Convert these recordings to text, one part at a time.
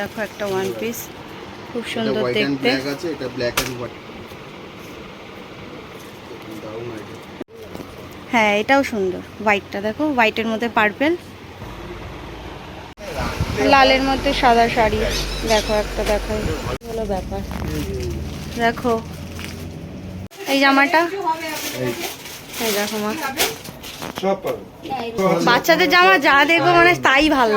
দেখো একটা one piece খুব সুন্দর দেখতে। এটা ব্ল্যাক অ্যান্ড হোয়াইট হ্যাঁ এটাও সুন্দর হোয়াইটটা দেখো হোয়াইটের মধ্যে পার্পেল লালের মধ্যে সাদা শাড়ি। দেখো একটা দেখো। হলো ব্যাপার। দেখো। এই জামাটা? এই দেখো মা। বাচ্চাদের জামা যা দেখব মানে তাই ভালো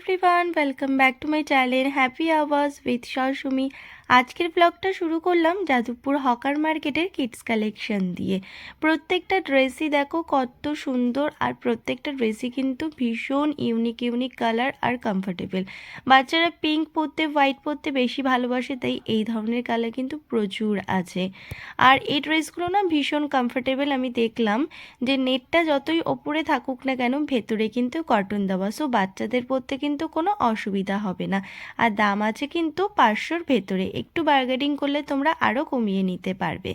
everyone welcome back to my channel happy আওয়াজ উইথ সরসুমি আজকের ব্লগটা শুরু করলাম যাদবপুর হকার মার্কেটের কিডস কালেকশন দিয়ে। প্রত্যেকটা ড্রেসই দেখো কত সুন্দর আর প্রত্যেকটা ড্রেসই কিন্তু ভীষণ ইউনিক ইউনিক কালার আর কমফোর্টেবল বাচ্চারা পিঙ্ক পরতে হোয়াইট পরতে বেশি ভালোবাসে, তাই এই ধরনের কালার কিন্তু প্রচুর আছে। আর এই ড্রেসগুলো না ভীষণ কমফোর্টেবল আমি দেখলাম যে নেটটা যতই ওপরে থাকুক না কেন ভেতরে কিন্তু কটন দেওয়া সো বাচ্চাদের পরতে কিন্তু কোনো অসুবিধা হবে না। আর দাম আছে কিন্তু পাঁচশোর ভেতরে। একটু বার্গেটিং করলে তোমরা আরও কমিয়ে নিতে পারবে।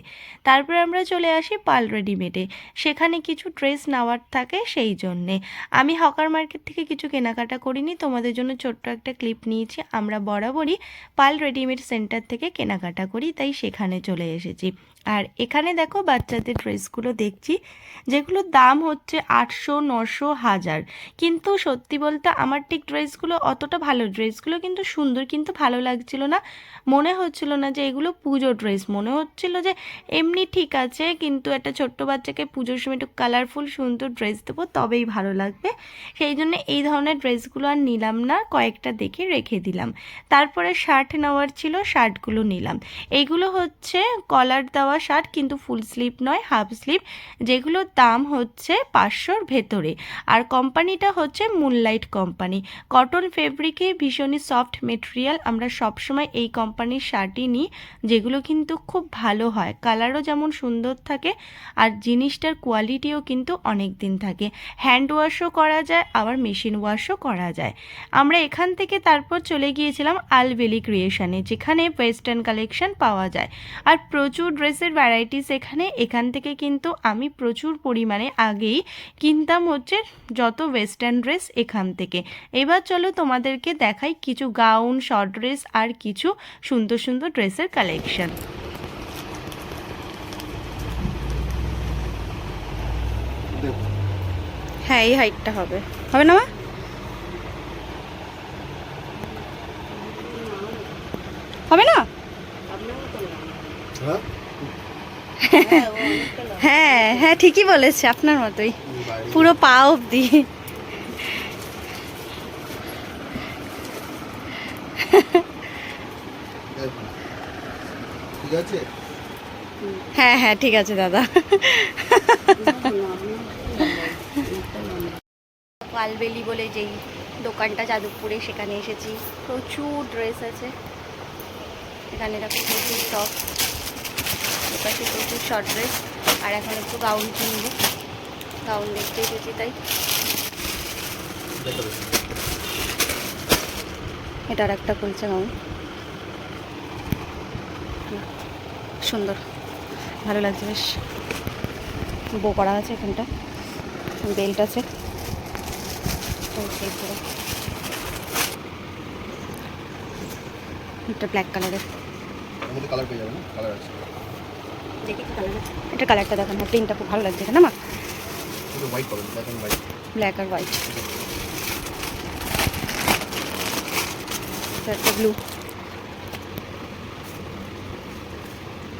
তারপর আমরা চলে আসি পাল রেডিমেডে সেখানে কিছু ড্রেস নেওয়ার থাকে সেই জন্যে। আমি হকার মার্কেট থেকে কিছু কেনাকাটা করিনি, তোমাদের জন্য ছোট্ট একটা ক্লিপ নিয়েছি। আমরা বরাবরই পাল রেডিমেড সেন্টার থেকে কেনাকাটা করি, তাই সেখানে চলে এসেছি। আর এখানে দেখো বাচ্চাদের ড্রেসগুলো দেখছি, যেগুলোর দাম হচ্ছে আটশো নশো হাজার। কিন্তু সত্যি বলতে আমার ঠিক ড্রেসগুলো অতটা ভালো, ড্রেসগুলো কিন্তু সুন্দর কিন্তু ভালো লাগছিল না। মনে হচ্ছিল না যে এগুলো পুজো ড্রেস। মনে হচ্ছিল যে এমনি ঠিক আছে, কিন্তু একটা ছোট্ট বাচ্চাকে পুজোর সময় একটু কালারফুল সুন্দর ড্রেস দেবো, তবেই ভালো লাগবে। সেই জন্য এই ধরনের ড্রেসগুলো আর নিলাম না, কয়েকটা দেখে রেখে দিলাম। তারপরে শার্ট নেওয়ার ছিল শার্টগুলো নিলাম। এইগুলো হচ্ছে কলার দেওয়া শার্ট কিন্তু ফুল স্লিভ নয়, হাফ স্লিভ যেগুলোর দাম হচ্ছে পাঁচশোর ভেতরে। আর কোম্পানিটা হচ্ছে মুনলাইট কোম্পানি কটন ফেব্রিকে ভীষণই সফট মেটেরিয়াল আমরা সবসময় এই কোম্পানির শার্টই নিই, যেগুলো কিন্তু খুব ভালো হয়। কালারও যেমন সুন্দর থাকে, আর জিনিসটার কোয়ালিটিও কিন্তু অনেক দিন থাকে। হ্যান্ড ওয়াশও করা যায়, আবার মেশিন ওয়াশও করা যায়। আমরা এখান থেকে তারপর চলে গিয়েছিলাম আলবেলি ক্রিয়েশনে যেখানে ওয়েস্টার্ন কালেকশন পাওয়া যায়। আর প্রচুর ড্রেসের ভ্যারাইটিস এখানে এখান থেকে কিন্তু আমি প্রচুর পরিমাণে আগেই কিনতাম হচ্ছে যত ওয়েস্টার্ন ড্রেস এখান থেকে। এবার চলো তোমাদেরকে দেখাই কিছু গাউন শর্ট ড্রেস আর কিছু সুন্দর সুন্দর ড্রেসের কালেকশন হ্যাঁ এই হাইটটা হবে। হবে না মা? হবে না? হ্যাঁ হ্যাঁ ঠিকই বলেছে আপনার মতোই। পুরো পা আছে? হ্যাঁ হ্যাঁ ঠিক আছে দাদা। পালবেলি বলে যেই দোকানটা যাদবপুরে সেখানে এসেছি। প্রচুর ড্রেস আছে। এখানে দেখো প্রচুর টপ এপাশে প্রচুর শর্ট ড্রেস আর এখন একটু গাউন কিনবো। গাউন দেখতে এসেছি তাই। দেখো। এটার একটা খুলছে গাউন সুন্দর। ভালো লাগছে বেশ। বো করা আছে এখানটা। বেল্ট আছে। এটা ব্ল্যাক কালারের কালার পেয়ে যাবে না? কালার আছে। এটা কালারটা দেখান প্রিন্টটা খুব ভালো লাগছে না মা? ব্ল্যাক হোয়াইট ব্ল্যাক আর হোয়াইট একটা ব্লু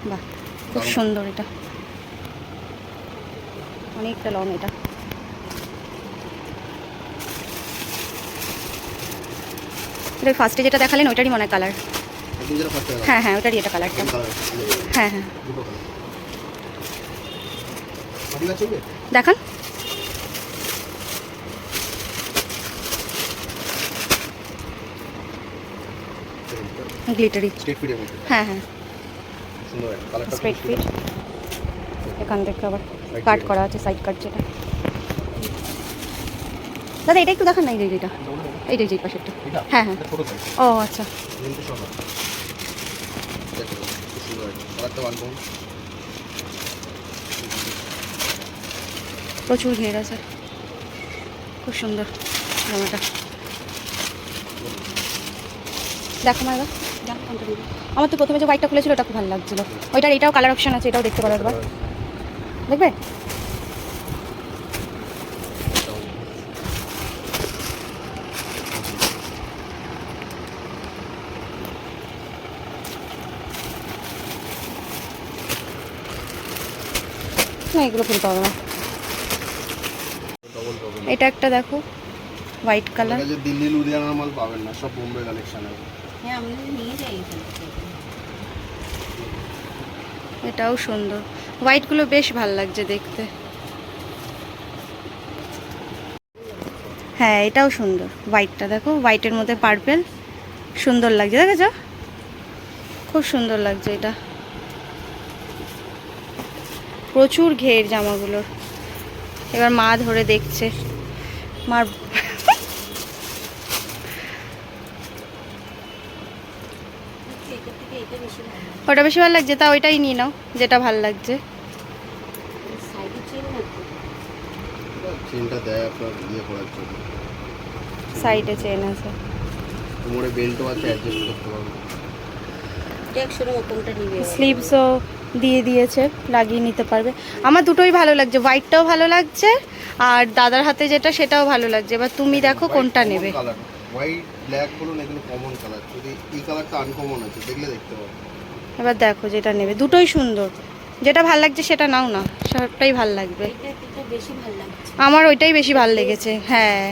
বাহ খুব সুন্দর এটা। অনেকটা লং এটা। এটা ফার্স্টে যেটা দেখালেন ওইটারই মনে হয় কালার হ্যাঁ হ্যাঁ ওটারই এটা কালারটা কালার হ্যাঁ হ্যাঁ। দেখান। গ্লিটারি হ্যাঁ হ্যাঁ। স্ট্রেট ফিট এখান থেকে আবার কাট করা আছে সাইড কাট যেটা। দাদা এটা একটু দেখান না এই এইটা এইটা এই যে পাশেরটা। হ্যাঁ, হ্যাঁ। ও আচ্ছা কিন্তু সব আছে। দেখো খুব সুন্দর আছে কালারটা ওয়ান পাউন্ড প্রচুর ঘেরা স্যার খুব সুন্দর জামাটা। দেখো মা। আমার তো প্রথমে যে হোয়াইটটা খুলেছিল, ওটা খুব ভালো লাগছিল। ওইটার এটাও কালার অপশন আছে, এটাও দেখতে পারো একবার। দেখবে না এগুলো খুলতে হবে না। এটা একটা দেখো হোয়াইট কালার যে দিল্লি লুধিয়ানার মাল পাবেন না সব বোম্বে কালেকশন আছে এটাও সুন্দর। হোয়াইটগুলো বেশ ভালো লাগছে দেখতে। হ্যাঁ এটাও সুন্দর। হোয়াইটটা দেখো হোয়াইটের মধ্যে পার্পেল সুন্দর লাগছে দেখেছ? খুব সুন্দর লাগছে এটা। প্রচুর ঘের জামাগুলোর। এবার মা ধরে দেখছে। মার ওটা বেশি ভালো লাগছে তা ওইটাই নিয়ে নাও যেটা ভালো লাগছে। চেনটা দেয় আপনার ইয়ে করার জন্য। সাইডে চেন আছে। কোমরে বেল্টও আছে অ্যাডজাস্ট করতে পারবেন স্লিভসও দিয়ে দিয়েছে লাগিয়ে নিতে পারবে। আমার দুটোই ভালো লাগছে হোয়াইটটাও ভালো লাগছে আর দাদার হাতে যেটা সেটাও ভালো লাগছে। এবার তুমি দেখো কোনটা নেবে। হোয়াইট ব্ল্যাক বলুন এগুলো কমন কালার যদি এই কালারটা আনকমন আছে দেখলে দেখতে পাবেন এবার দেখো যেটা নেবে। দুটোই সুন্দর। যেটা ভালো লাগছে সেটা নাও না সবটাই ভালো লাগবে। আমার ওইটাই বেশি ভালো লেগেছে হ্যাঁ।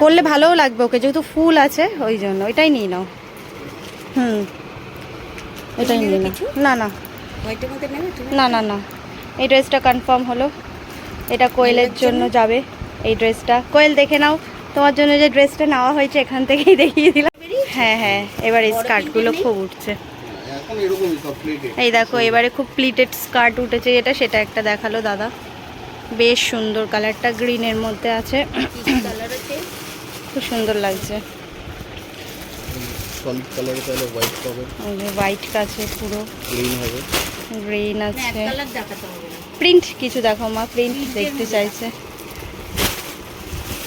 পরলে ভালোও লাগবে ওকে যেহেতু ফুল আছে ওই জন্য। ওইটাই নিয়ে নাও। হুম। ওইটাই নিয়ে নাও। না না। না না না। এই ড্রেসটা কনফার্ম হলো। এটা কোয়েলের জন্য যাবে এই ড্রেসটা। কোয়েল দেখে নাও। তোমার জন্য যে ড্রেসটা নেওয়া হয়েছে এখান থেকেই দেখিয়ে দিলাম। হ্যাঁ হ্যাঁ এবার এই স্কার্টগুলো খুব উঠছে। এই দেখো এবারে খুব প্লিটেড স্কার্ট উঠেছে এটা সেটা একটা দেখাল দাদা। বেশ সুন্দর কালারটা গ্রিনের মধ্যে আছে। খুব সুন্দর লাগছে। হোয়াইট কাছে পুরো। গ্রিন হবে। গ্রিন আছে। প্রিন্ট কিছু দেখো মা প্রিন্ট দেখতে চাইছে।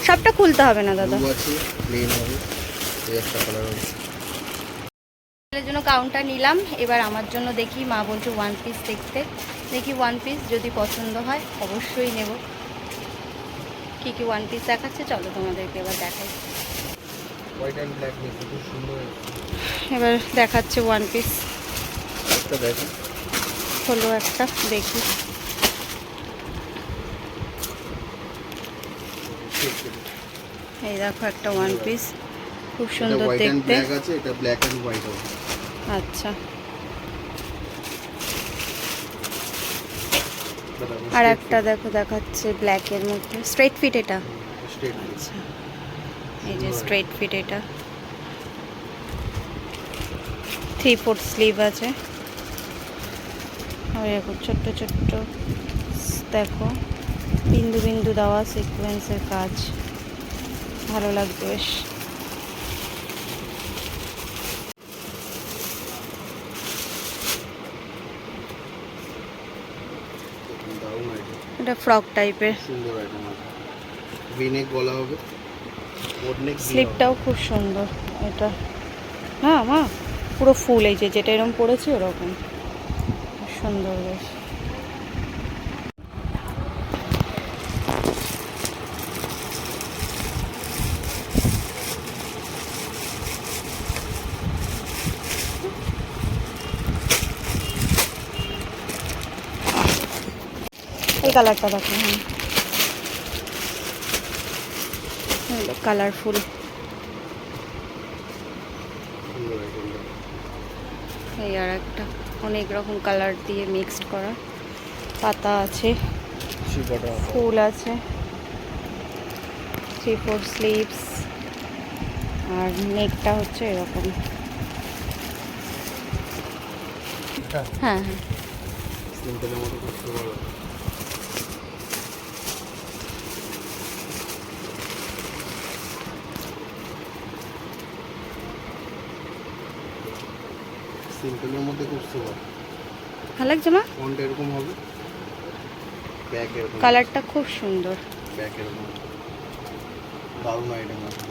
সবটা খুলতে হবে না দাদা। ব্লু আছে প্লেন হবে। এই একটা কালার হবে। ছেলের জন্য কাউন্টার নিলাম। এবার আমার জন্য দেখি মা বলছে ওয়ান পিস দেখতে। দেখি ওয়ান পিস যদি পছন্দ হয় অবশ্যই নেব। কি কি ওয়ান পিস দেখাচ্ছে চলো তোমাদেরকে এবার দেখাই। হোয়াইট অ্যান্ড ব্ল্যাক মিক্স খুব সুন্দর। এবার দেখাচ্ছে ওয়ান পিস একটা হলো একটা দেখি। এই দেখো একটা ওয়ান পিস খুব সুন্দর দেখতে। এটা ব্ল্যাক অ্যান্ড হোয়াইট আচ্ছা। আর একটা দেখো দেখাচ্ছে ব্ল্যাকের মধ্যে। স্ট্রেট ফিট এটা? আচ্ছা। এই যে স্ট্রেট ফিট এটা। থ্রি ফোর্থ স্লিভ আছে। এরকম ছোট্ট ছোট্ট। দেখো বিন্দু বিন্দু দেওয়া সিকোয়েন্সের কাজ। ভালো লাগবে বেশ। এটা ফ্রক টাইপের ভিনেক হবে। স্লিপটাও খুব সুন্দর এটা। না মা পুরো ফুল এই যে যেটা এরকম পড়েছি ওরকম। সুন্দর বেশ। এই কালারটা দেখো হ্যাঁ। কালারফুল। এই আর একটা। অনেক রকম কালার দিয়ে মিক্সড করা। পাতা আছে। ফুল আছে। থ্রি ফোর স্লিভস আর নেকটা হচ্ছে এরকম। হ্যাঁ হ্যাঁ। সিম্পলের মধ্যে খুব সুন্দর। ভালো লাগছে মা? ফন্ট এরকম হবে। ব্যাক এরকম। কালারটা খুব সুন্দর। ব্যাক এরকম দারুণ আইটেম আছে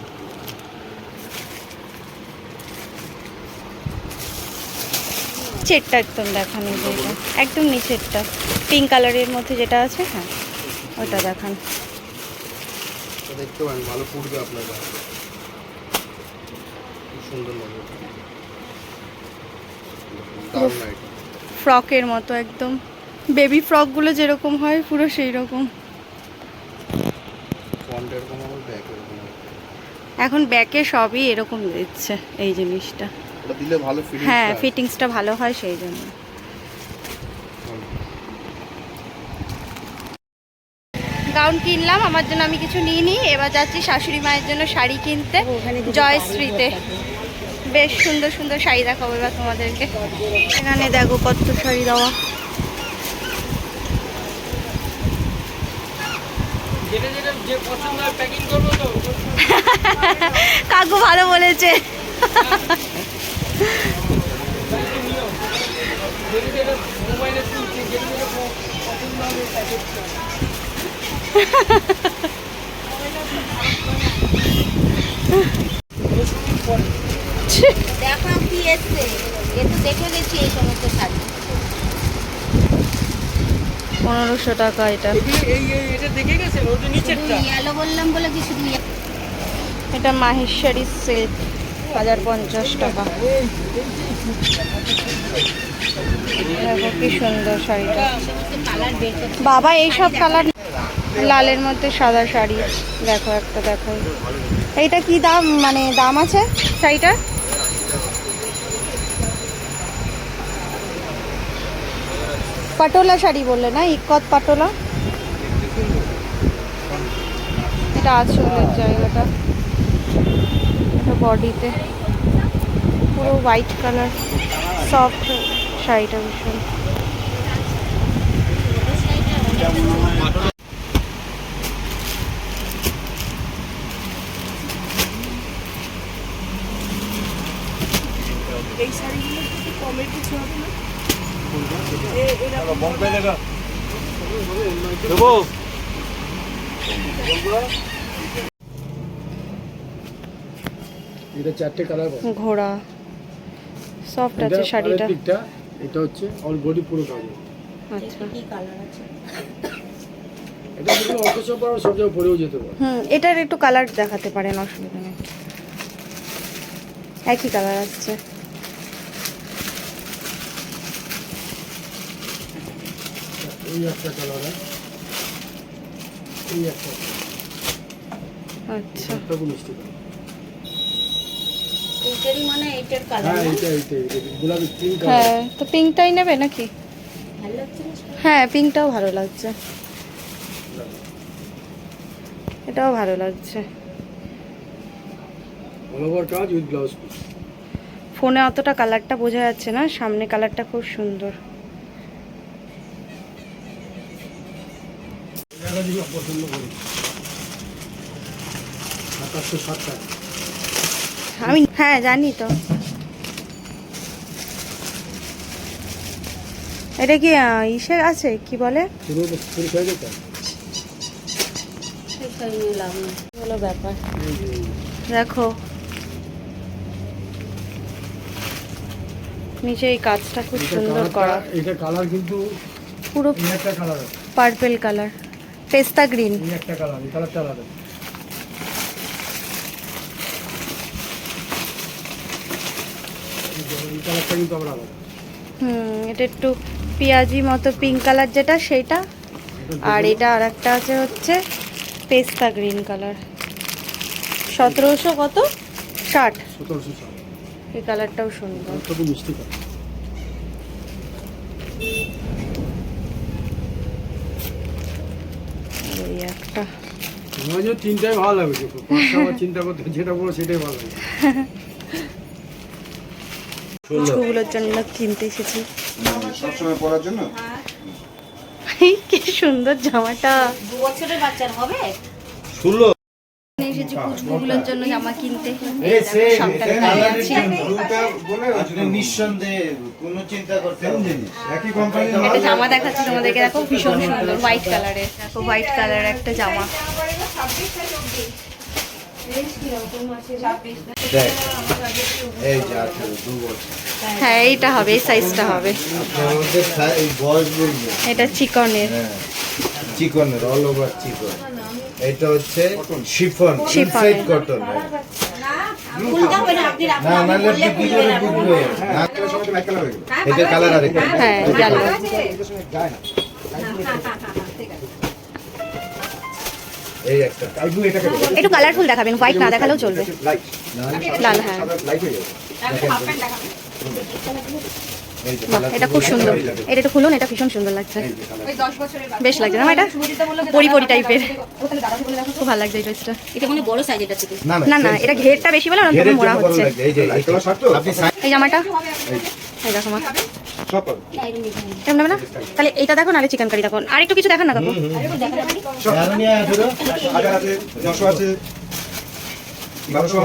নিচেরটা একদম দেখানো যেটা একদম নিচেরটা। পিঙ্ক কালারের মধ্যে যেটা আছে হ্যাঁ ওটা দেখান। দেখতে পারেন ভালো ফুটবে আপনার খুব সুন্দর লাগবে। ফ্রকের মতো একদম। বেবি ফ্রকগুলো যেরকম হয় পুরো সেই রকম এখন ব্যাকে সবই এরকম দিচ্ছে এই জিনিসটা। দিলে ভালো হ্যাঁ ফিটিংসটা ভালো হয় সেই জন্য। গাউন কিনলাম আমার জন্য আমি কিছু নিইনি। এবার যাচ্ছি শাশুড়ি মায়ের জন্য শাড়ি কিনতে জয়শ্রীতে। বেশ সুন্দর সুন্দর শাড়ি দেখাবো এবার তোমাদেরকে। এখানে দেখো কত শাড়ি দেওয়া। কাকু ভালো বলেছে। মোবাইলে তুলছি যেটা যেটা প- পছন্দ হবে প্যাকেট দেখো কি এসছে এ তো দেখে গেছি এই সমস্ত শাড়ি পনেরোশো টাকা এটা এই এই এটা দেখে গেছেন ওটা শুধু নিচেরটা ইয়েলো বললাম বলে কি শুধু ইয়ে- এটা মাহেশ্বরী সিল্ক হাজার পঞ্চাশ টাকা। দেখো কি সুন্দর শাড়িটা। বাবা এইসব কালার লালের মধ্যে সাদা শাড়ি। দেখো একটা দেখো। এইটা কি দাম মানে দাম আছে শাড়িটা পাটোলা শাড়ি বললে না? ইকত পাটোলা? এটা আঁচলের জায়গাটা। এটা বডিতে। পুরো হোয়াইট কালার সফট শাড়িটা ভীষণ। দেবো এটা চারটে কালার ঘোড়া সফট আছে শাড়িটা। এটা হচ্ছে অল বডি পুরো কাজ আচ্ছা। কি কালার আছে? এটা যদি অল্প সব জায়গায় পরেও যেতে পারে। হুম এটার একটু কালার দেখাতে পারেন অসুবিধা নেই। একই কালার আসছে। এই একটা কালার এই একটা। আচ্ছা। একটা মিষ্টি এইটারই মানে এইটার কালার হ্যাঁ এইটা এইটা এইটা গোলাপি পিঙ্ক হ্যাঁ তো পিঙ্কটাই নেবে নাকি? হ্যাঁ পিঙ্কটাও ভালো লাগছে। এটাও ভালো লাগছে। ফোনে অতটা কালারটা বোঝা যাচ্ছে না সামনে কালারটা খুব সুন্দর। পছন্দ করি। সাতাশশো ষাট টাকা আমি হ্যাঁ জানি তো। এটা কি ইসের আছে? কি বলে? ব্যাপার। দেখো। নিচে এই কাজটা খুব সুন্দর করা। এটা কালার কিন্তু পুরো পার্পেল কালার পেস্তা গ্রিন। একটা কালার এই কালারটা আলাদা। এই কালারটা কিন্তু আবার আলাদা। হুম এটা একটু পেঁয়াজি মতো পিঙ্ক কালার যেটা সেইটা। আর এটা আর একটা আছে হচ্ছে পেস্তা গ্রিন কালার সতেরোশো কত? ষাট। সতেরোশো এই কালারটাও সুন্দর। মিষ্টি কালার। এই একটা তিনটাই ভালো পাঁচটা আমার চিন্তা করতে যেটা বলো সেটাই ভালো ছুগুলোর জন্য কিনতে এসেছি। সবসময় পড়ার জন্য? কি সুন্দর জামাটা। দু বছরের বাচ্চার হবে? ষোলো এসেছি পুচকুগুলোর জন্য জামা কিনতে। সবটা নিঃসন্দেহে কোনো চিন্তা করতে হবে একই কোম্পানি একটা জামা দেখাচ্ছি তোমাদেরকে দেখো ভীষণ সুন্দর হোয়াইট কালারের দেখো হোয়াইট কালারের একটা জামা। হ্যাঁ এইটা হবে এই সাইজটা হবে। এটা চিকনের। হ্যাঁ চিকনের অল ওভার চিকন। এটা হচ্ছে শিফন Chiffon ইনসাইড কটন না নাহলে আপনি কি করে বুঝবে এটা কালার আরেকটা হ্যাঁ এই একটা। একটু কালারফুল দেখাবেন হোয়াইট না দেখালেও চলবে। লাল হ্যাঁ। এটা খুব সুন্দর। এটা একটু খুলুন এটা ভীষণ সুন্দর লাগছে। বেশ লাগছে না এটা? পরি পরি টাইপের খুব ভালো লাগছে এই ড্রেসটা এটা মানে বড় সাইজ এটা না না না এটা ঘেরটা বেশি বলে মোড়া হচ্ছে। এই জামাটা? এই দেখো মা। কেমন না? তাহলে এইটা দেখো নাহলে চিকেন কারি দেখো। আর একটু কিছু দেখান না কাকু।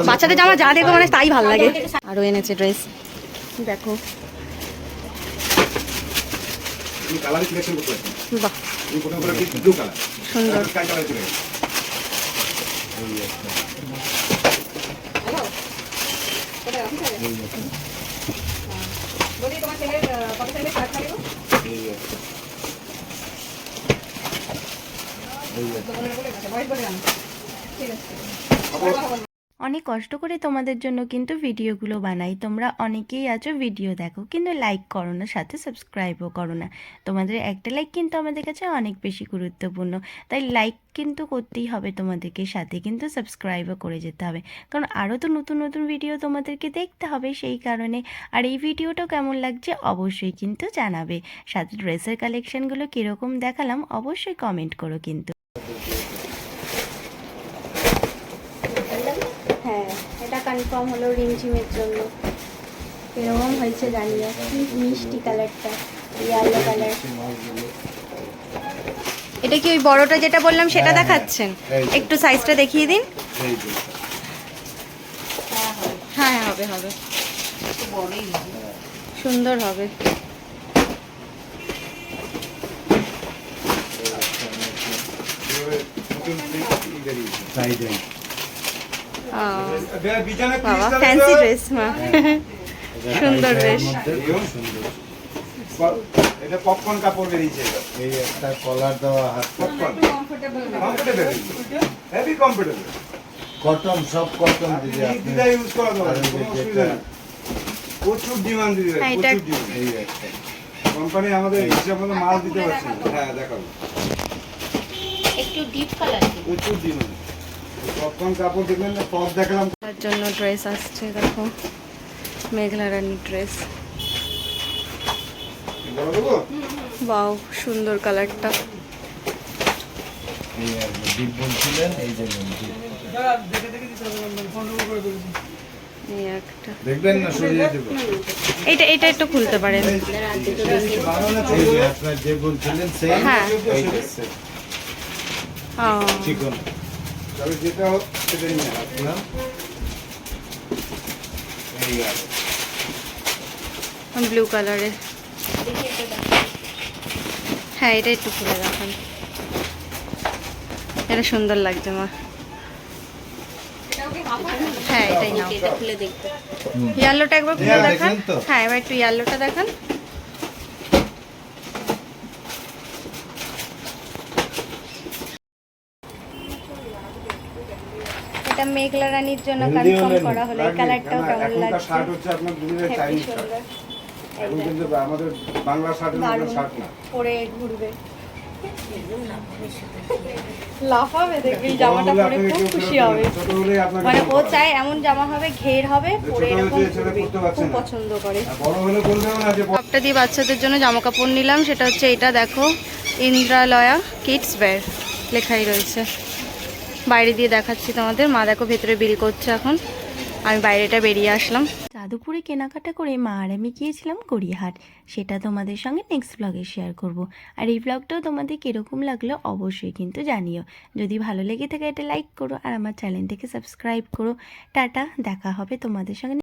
বাচ্চাদের জামা যা দেখব মানে তাই ভালো লাগে। আরও এনেছে ড্রেস দেখো। কালার সিলেকশন করতে পারছেন বাহ এই প্রথম করে ব্লু কালার সুন্দর স্কাই কালার চলে গেছে অনেক কষ্ট করে তোমাদের জন্য কিন্তু ভিডিওগুলো বানাই। তোমরা অনেকেই আছো ভিডিও দেখো, কিন্তু লাইক করো না, সাথে সাবস্ক্রাইবও করো না। তোমাদের একটা লাইক কিন্তু আমাদের কাছে অনেক বেশি গুরুত্বপূর্ণ। তাই লাইক কিন্তু করতেই হবে তোমাদেরকে, সাথে কিন্তু সাবস্ক্রাইবও করে যেতে হবে। কারণ আরও তো নতুন নতুন ভিডিও তোমাদেরকে দেখতে হবে সেই কারণে। আর এই ভিডিওটাও কেমন লাগছে অবশ্যই কিন্তু জানাবে। সাথে ড্রেসের কালেকশানগুলো কীরকম দেখালাম অবশ্যই কমেন্ট করো কিন্তু হ্যাঁ এটা কনফার্ম হলো রিমঝিমের জন্য এরকম হয়েছে জানি না কি মিষ্টি কালারটা ইয়েলো কালার এটা কি ওই বড়টা যেটা বললাম সেটা হ্যাঁ, দেখাচ্ছেন একটু সাইজটা দেখিয়ে দিন হ্যাঁ হ্যাঁ হবে হবে সুন্দর হবে সাইড বাবা ফ্যান্সি ড্রেস মা। সুন্দর বেশ খুব সুন্দর। এটা পপকর্ন কাপড় বেরিয়েছে। এই একটা কলার দেওয়া হাত popcorn comfortable heavy comfortable cotton সব কটন দিদি আপনি দিদা ইউজ করা যাবে কোনো অসুবিধা নেই। প্রচুর ডিমান্ড দিদি হ্যাঁ, প্রচুর ডিমান্ড এই একটা। কোম্পানি আমাদের হিসাব মতো মাল দিতে পারছে। না। হ্যাঁ দেখাবো। একটু ডিপ কালার প্রচুর ডিমান্ড কাপড় দেখলেন? টপ দেখালাম। তার জন্য ড্রেস আসছে দেখো। মেঘলা রানীর ড্রেস বাও সুন্দর কালারটা এটা এটা একটু খুলতে পারেন। হ্যাঁ। তবে যেটা হোক সেটা নিয়ে আস। আপনার এই আর ব্লু কালারের হ্যাঁ এটা একটু খুলে দেখান। এটা সুন্দর লাগছে মা। হ্যাঁ এটাই নাও। এটা খুলে দেখতে। ইয়েলোটা একবার খুলে দেখান। হ্যাঁ এবার একটু ইয়েলোটা দেখান। মেঘলা রানীর জন্য কনফার্ম করা হলো। এই কালারটাও কেমন লাগছে? শার্ট হচ্ছে আপনার দুনিয়ার চাইনিজ শার্ট এখন কিন্তু আমাদের বাংলা শার্টের মতো শার্ট না। পরে ঘুরবে। লাফাবে দেখবি জামাটা পরে খুব খুশি হবে। মানে ও চায় এমন জামা হবে ঘের হবে পরে এরকম খুব পছন্দ করে। দিয়ে বাচ্চাদের জন্য জামা কাপড় নিলাম। সেটা হচ্ছে এটা দেখো ইন্দ্রালয়া কিডস ওয়্যার লেখাই রয়েছে। বাইরে দিয়ে দেখাচ্ছি তোমাদের। মা দেখো ভেতরে বিল করছে এখন। আমি বাইরেটা বেরিয়ে আসলাম। যাদুপুরে কেনাকাটা করে মা আর আমি গিয়েছিলাম গড়িয়াহাট। সেটা তোমাদের সঙ্গে নেক্সট ব্লগে শেয়ার করব। আর এই ব্লগটাও তোমাদের কীরকম লাগল অবশ্যই কিন্তু জানিও। যদি ভালো লেগে থাকে এটা লাইক করো আর আমার চ্যানেলটাকে সাবস্ক্রাইব করো। টাটা, দেখা হবে তোমাদের সঙ্গে